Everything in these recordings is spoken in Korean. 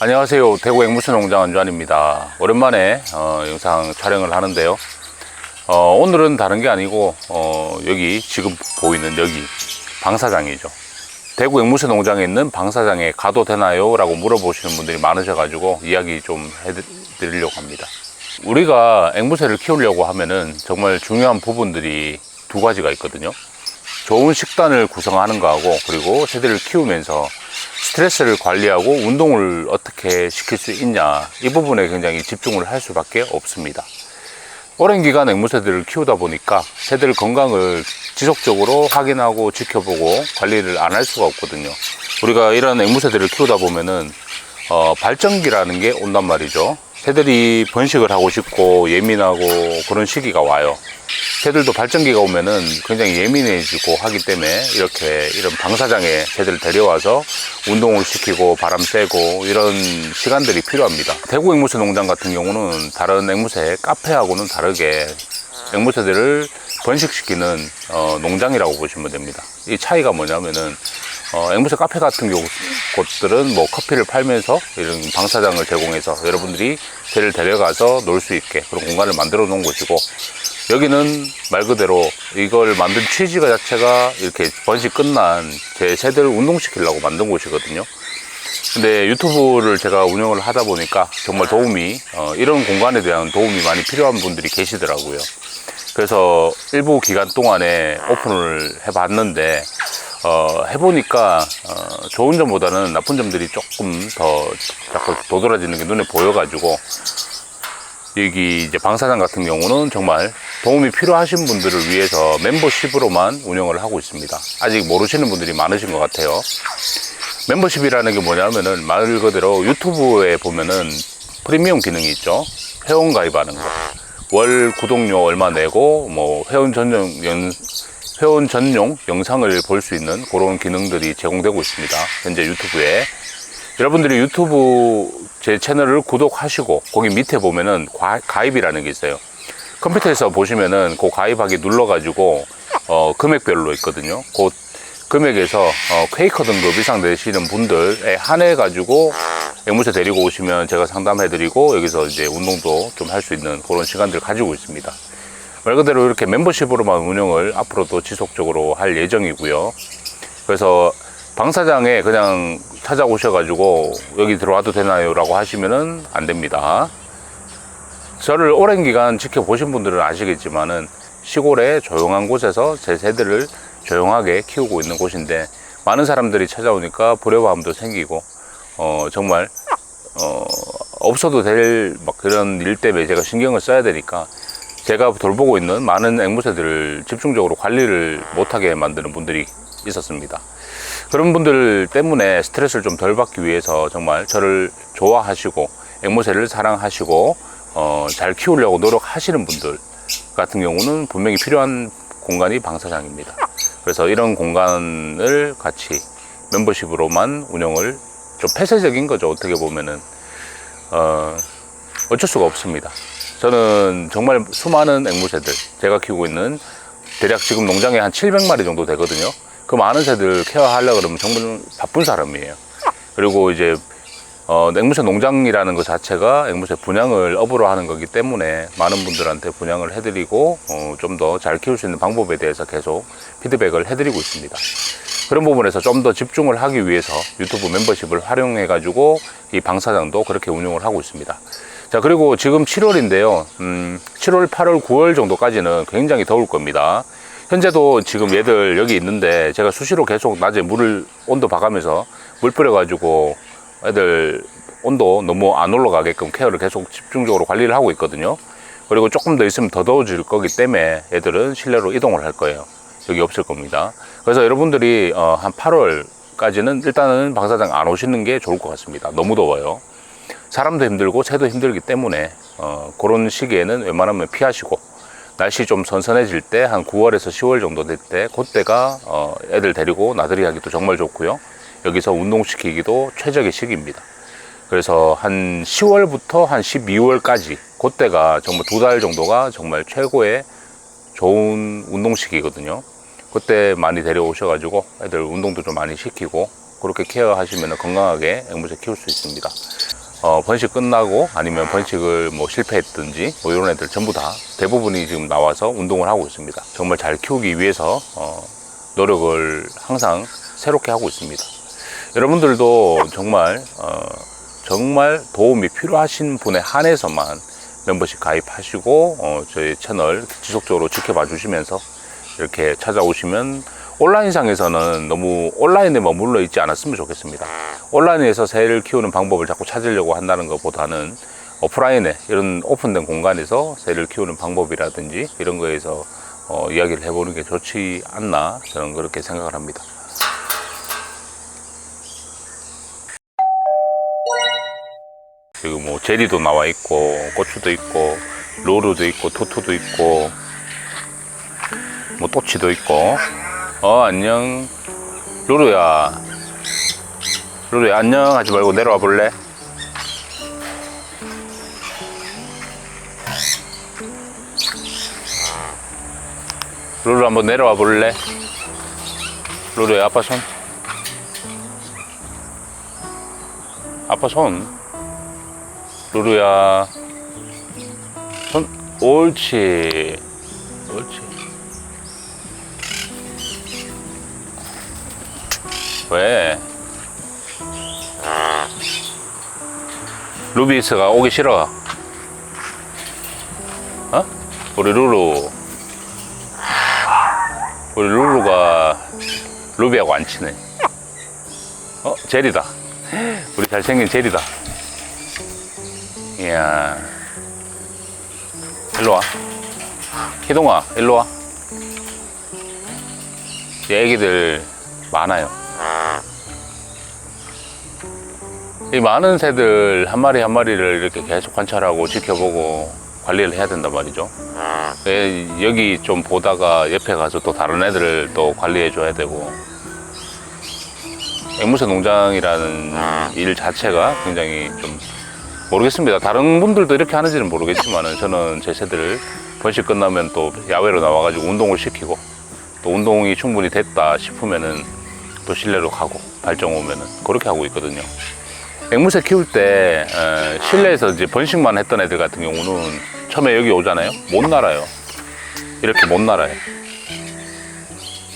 안녕하세요. 대구 앵무새 농장 안주환입니다. 오랜만에 어, 영상 촬영을 하는데요. 어, 오늘은 다른 게 아니고 어, 여기 지금 보이는 여기 방사장이죠. 대구 앵무새 농장에 있는 방사장에 가도 되나요? 라고 물어보시는 분들이 많으셔 가지고 이야기 좀 해드리려고 합니다. 우리가 앵무새를 키우려고 하면은 정말 중요한 부분들이 두 가지가 있거든요. 좋은 식단을 구성하는 거하고 그리고 새들을 키우면서 스트레스를 관리하고 운동을 어떻게 시킬 수 있냐 이 부분에 굉장히 집중을 할 수밖에 없습니다. 오랜 기간 앵무새들을 키우다 보니까 새들 건강을 지속적으로 확인하고 지켜보고 관리를 안 할 수가 없거든요. 우리가 이런 앵무새들을 키우다 보면은 어, 발전기라는 게 온단 말이죠. 새들이 번식을 하고 싶고 예민하고 그런 시기가 와요. 새들도 발전기가 오면은 굉장히 예민해지고 하기 때문에 이렇게 이런 방사장에 새들을 데려와서 운동을 시키고 바람 쐬고 이런 시간들이 필요합니다. 대구 앵무새 농장 같은 경우는 다른 앵무새 카페하고는 다르게 앵무새들을 번식시키는 어, 농장이라고 보시면 됩니다. 이 차이가 뭐냐면은 어, 앵무새 카페 같은 경우 곳들은 뭐 커피를 팔면서 이런 방사장을 제공해서 여러분들이 새를 데려가서 놀 수 있게 그런 공간을 만들어 놓은 곳이고 여기는 말 그대로 이걸 만든 취지가 자체가 이렇게 번식 끝난 제 새들을 운동시키려고 만든 곳이거든요. 근데 유튜브를 제가 운영을 하다 보니까 정말 도움이 어, 이런 공간에 대한 도움이 많이 필요한 분들이 계시더라고요. 그래서 일부 기간 동안에 오픈을 해봤는데 어, 해보니까 어, 좋은 점보다는 나쁜 점들이 조금 더 자꾸 도드라지는 게 눈에 보여가지고 여기 이제 방사장 같은 경우는 정말 도움이 필요하신 분들을 위해서 멤버십으로만 운영을 하고 있습니다. 아직 모르시는 분들이 많으신 것 같아요. 멤버십이라는 게 뭐냐면은 말 그대로 유튜브에 보면은 프리미엄 기능이 있죠. 회원 가입하는 거. 월 구독료 얼마 내고 뭐 회원 전용 연, 회원 전용 영상을 볼 수 있는 그런 기능들이 제공되고 있습니다. 현재 유튜브에. 여러분들이 유튜브 제 채널을 구독하시고 거기 밑에 보면은 과- 가입이라는 게 있어요. 컴퓨터에서 보시면은 그 가입하기 눌러가지고 어, 금액별로 있거든요. 그 금액에서 어, 퀘이커 등급 이상 되시는 분들에 한해 가지고 앵무새 데리고 오시면 제가 상담해드리고 여기서 이제 운동도 좀 할 수 있는 그런 시간들 가지고 있습니다. 말 그대로 이렇게 멤버십으로만 운영을 앞으로도 지속적으로 할 예정이고요. 그래서 방사장에 그냥 찾아오셔가지고 여기 들어와도 되나요? 라고 하시면은 안 됩니다. 저를 오랜 기간 지켜보신 분들은 아시겠지만은 시골의 조용한 곳에서 제 새들을 조용하게 키우고 있는 곳인데 많은 사람들이 찾아오니까 불협화음도 생기고 어 정말 어 없어도 될 막 그런 일 때문에 제가 신경을 써야 되니까 제가 돌보고 있는 많은 앵무새들을 집중적으로 관리를 못하게 만드는 분들이 있었습니다. 그런 분들 때문에 스트레스를 좀 덜 받기 위해서 정말 저를 좋아하시고 앵무새를 사랑하시고 어, 잘 키우려고 노력하시는 분들 같은 경우는 분명히 필요한 공간이 방사장입니다. 그래서 이런 공간을 같이 멤버십으로만 운영을 좀 폐쇄적인 거죠. 어떻게 보면은 어, 어쩔 수가 없습니다. 저는 정말 수많은 앵무새들 제가 키우고 있는 대략 지금 농장에 한 700마리 정도 되거든요. 그 많은 새들 케어하려고 그러면 정말 바쁜 사람이에요. 그리고 이제 어, 앵무새 농장이라는 것 자체가 앵무새 분양을 업으로 하는 거기 때문에 많은 분들한테 분양을 해드리고 어, 좀 더 잘 키울 수 있는 방법에 대해서 계속 피드백을 해드리고 있습니다. 그런 부분에서 좀 더 집중을 하기 위해서 유튜브 멤버십을 활용해 가지고 이 방사장도 그렇게 운영을 하고 있습니다. 자 그리고 지금 7월인데요. 음, 7월, 8월, 9월 정도까지는 굉장히 더울 겁니다. 현재도 지금 얘들 여기 있는데 제가 수시로 계속 낮에 물을 온도 봐가면서 물 뿌려 가지고 애들 온도 너무 안 올라가게끔 케어를 계속 집중적으로 관리를 하고 있거든요. 그리고 조금 더 있으면 더 더워질 거기 때문에 애들은 실내로 이동을 할 거예요. 여기 없을 겁니다. 그래서 여러분들이 어, 한 8월까지는 일단은 방사장 안 오시는 게 좋을 것 같습니다. 너무 더워요. 사람도 힘들고 새도 힘들기 때문에 어, 그런 시기에는 웬만하면 피하시고 날씨 좀 선선해질 때 한 9월에서 10월 정도 될 때 그때가 어, 애들 데리고 나들이 하기도 정말 좋고요. 여기서 운동시키기도 최적의 시기입니다. 그래서 한 10월부터 한 12월까지 그때가 정말 두 달 정도가 정말 최고의 좋은 운동 시기거든요. 그때 많이 데려오셔가지고 애들 운동도 좀 많이 시키고 그렇게 케어하시면 건강하게 앵무새 키울 수 있습니다. 어, 번식 끝나고 아니면 번식을 뭐 실패했든지 뭐 이런 애들 전부 다 대부분이 지금 나와서 운동을 하고 있습니다. 정말 잘 키우기 위해서 어, 노력을 항상 새롭게 하고 있습니다. 여러분들도 정말 어, 정말 도움이 필요하신 분에 한해서만 멤버십 가입하시고 어, 저희 채널 지속적으로 지켜봐 주시면서 이렇게 찾아오시면 온라인상에서는 너무 온라인에 머물러 있지 않았으면 좋겠습니다. 온라인에서 새를 키우는 방법을 자꾸 찾으려고 한다는 것보다는 오프라인에 이런 오픈된 공간에서 새를 키우는 방법이라든지 이런 거에서 어, 이야기를 해보는 게 좋지 않나 저는 그렇게 생각을 합니다. 지금 뭐 제리도 나와 있고 고추도 있고 로루도 있고 토토도 있고 뭐 또치도 있고 어 안녕. 루루야. 루루야 안녕. 하지 말고 내려와 볼래? 루루 한번 내려와 볼래? 루루야 아빠 손. 아빠 손. 루루야. 손 옳지. 옳지 왜? 루비스가 오기 싫어. 어? 우리 루루. 우리 루루가 루비하고 안 친해. 어? 제리다. 우리 잘생긴 제리다. 이야. 일로 와. 희동아, 일로 와. 얘 애기들 많아요. 이 많은 새들 한 마리 한 마리를 이렇게 계속 관찰하고 지켜보고 관리를 해야 된단 말이죠. 예, 여기 좀 보다가 옆에 가서 또 다른 애들을 또 관리해 줘야 되고. 앵무새 농장이라는 일 자체가 굉장히 좀 모르겠습니다. 다른 분들도 이렇게 하는지는 모르겠지만은 저는 제 새들을 번식 끝나면 또 야외로 나와가지고 운동을 시키고 또 운동이 충분히 됐다 싶으면은 또 실내로 가고 발정 오면은 그렇게 하고 있거든요. 앵무새 키울 때 에, 실내에서 이제 번식만 했던 애들 같은 경우는 처음에 여기 오잖아요. 못 날아요. 이렇게 못 날아요.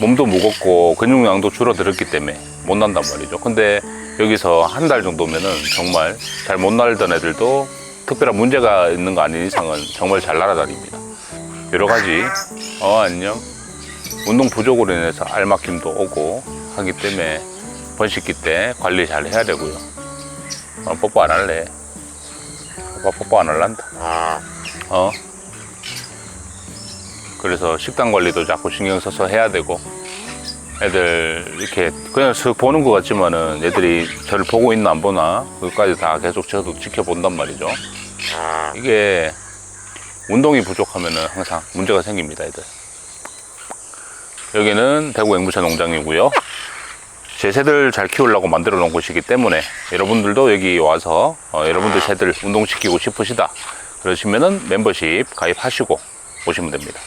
몸도 무겁고 근육량도 줄어들었기 때문에 못 난단 말이죠. 근데 여기서 한 달 정도면은 정말 잘 못 날던 애들도 특별한 문제가 있는 거 아닌 이상은 정말 잘 날아다닙니다. 여러 가지 어 안녕 운동 부족으로 인해서 알막힘도 오고 하기 때문에 번식기 때 관리 잘 해야 되고요. 어, 뽀뽀 안 할래. 오빠 뽀뽀 안 할란다. 어? 그래서 식단 관리도 자꾸 신경 써서 해야 되고 애들 이렇게 그냥 슥 보는 것 같지만은 애들이 저를 보고 있나 안 보나 그것까지 다 계속 저도 지켜본단 말이죠. 이게 운동이 부족하면은 항상 문제가 생깁니다, 애들. 여기는 대구 앵무새 농장이고요. 제 새들 잘 키우려고 만들어 놓은 곳이기 때문에 여러분들도 여기 와서 어, 여러분들 새들 운동시키고 싶으시다 그러시면은 멤버십 가입하시고 오시면 됩니다.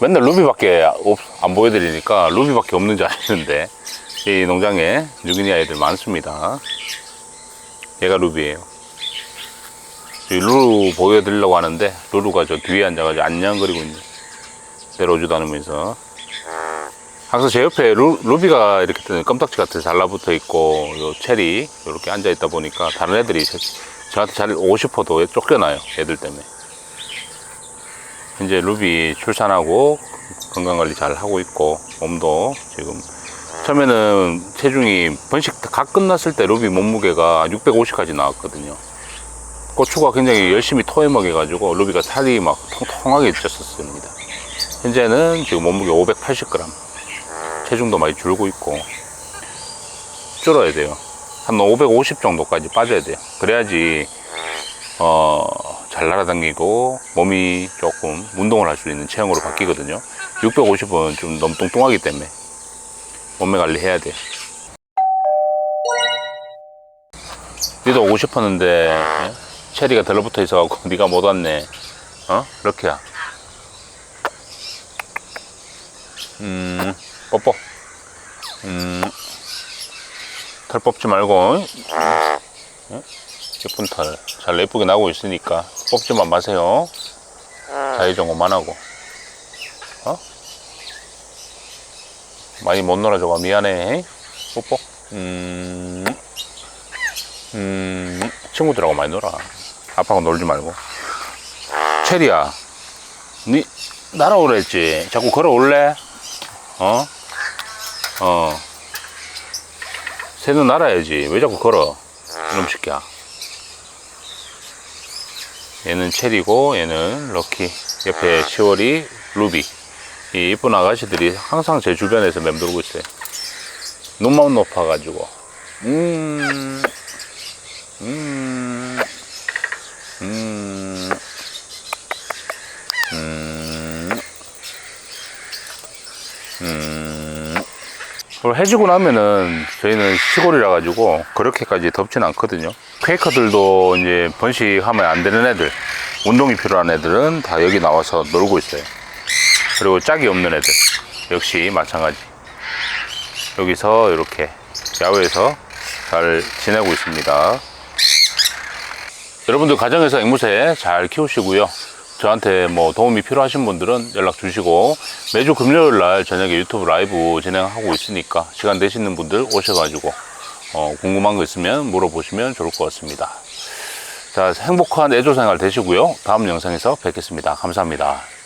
맨날 루비밖에 없- 안 보여드리니까 루비밖에 없는 줄 아시는데 이 농장에 뉴기니아 애들 많습니다. 얘가 루비예요. 이 루루 보여드리려고 하는데 루루가 저 뒤에 앉아가지고 안녕거리고 있네. 내려오지도 않으면서 항상 제 옆에 루, 루비가 이렇게 껌딱지 같은 달라붙어 있고 요 체리 이렇게 앉아 있다 보니까 다른 애들이 제- 저한테 잘 오고 싶어도 쫓겨나요 애들 때문에. 이제 루비 출산하고 건강관리 잘 하고 있고 몸도 지금. 처음에는 체중이 번식 다 끝났을 때 루비 몸무게가 650까지 나왔거든요. 고추가 굉장히 열심히 토해 먹여 가지고 루비가 살이 막 통통하게 쪘었습니다. 현재는 지금 몸무게 580g 체중도 많이 줄고 있고 줄어야 돼요. 한 550 정도까지 빠져야 돼요. 그래야지 어, 잘 날아다니고 몸이 조금 운동을 할 수 있는 체형으로 바뀌거든요. 650은 좀 너무 뚱뚱하기 때문에 몸매 관리해야 돼. 니도 오고 싶었는데 예? 체리가 들러붙어 있어갖고 네가 못 왔네. 어? 이렇게야. 음, 뽀뽀. 음, 털 뽑지 말고. 응? 예쁜 털. 잘 예쁘게 나고 있으니까 뽑지만 마세요. 자유 좀 그만하고. 어? 많이 못 놀아줘가 미안해. 뽀뽀. 음, 음, 친구들하고 많이 놀아. 아빠하고 놀지 말고. 체리야 니 날아오라 했지. 자꾸 걸어올래? 어? 어. 새는 날아야지. 왜 자꾸 걸어? 이놈 새끼야. 얘는 체리고 얘는 럭키. 옆에 시월이 루비. 이 이쁜 아가씨들이 항상 제 주변에서 맴돌고 있어요. 눈만 높아가지고. 음, 음, 그리고 해지고 나면은 저희는 시골이라 가지고 그렇게까지 덥진 않거든요. 퀘이커들도 이제 번식하면 안 되는 애들, 운동이 필요한 애들은 다 여기 나와서 놀고 있어요. 그리고 짝이 없는 애들 역시 마찬가지. 여기서 이렇게 야외에서 잘 지내고 있습니다. 여러분들 가정에서 앵무새 잘 키우시고요. 저한테 뭐 도움이 필요하신 분들은 연락 주시고 매주 금요일 날 저녁에 유튜브 라이브 진행하고 있으니까 시간 되시는 분들 오셔가지고 어, 궁금한 거 있으면 물어보시면 좋을 것 같습니다. 자, 행복한 애조 생활 되시고요. 다음 영상에서 뵙겠습니다. 감사합니다.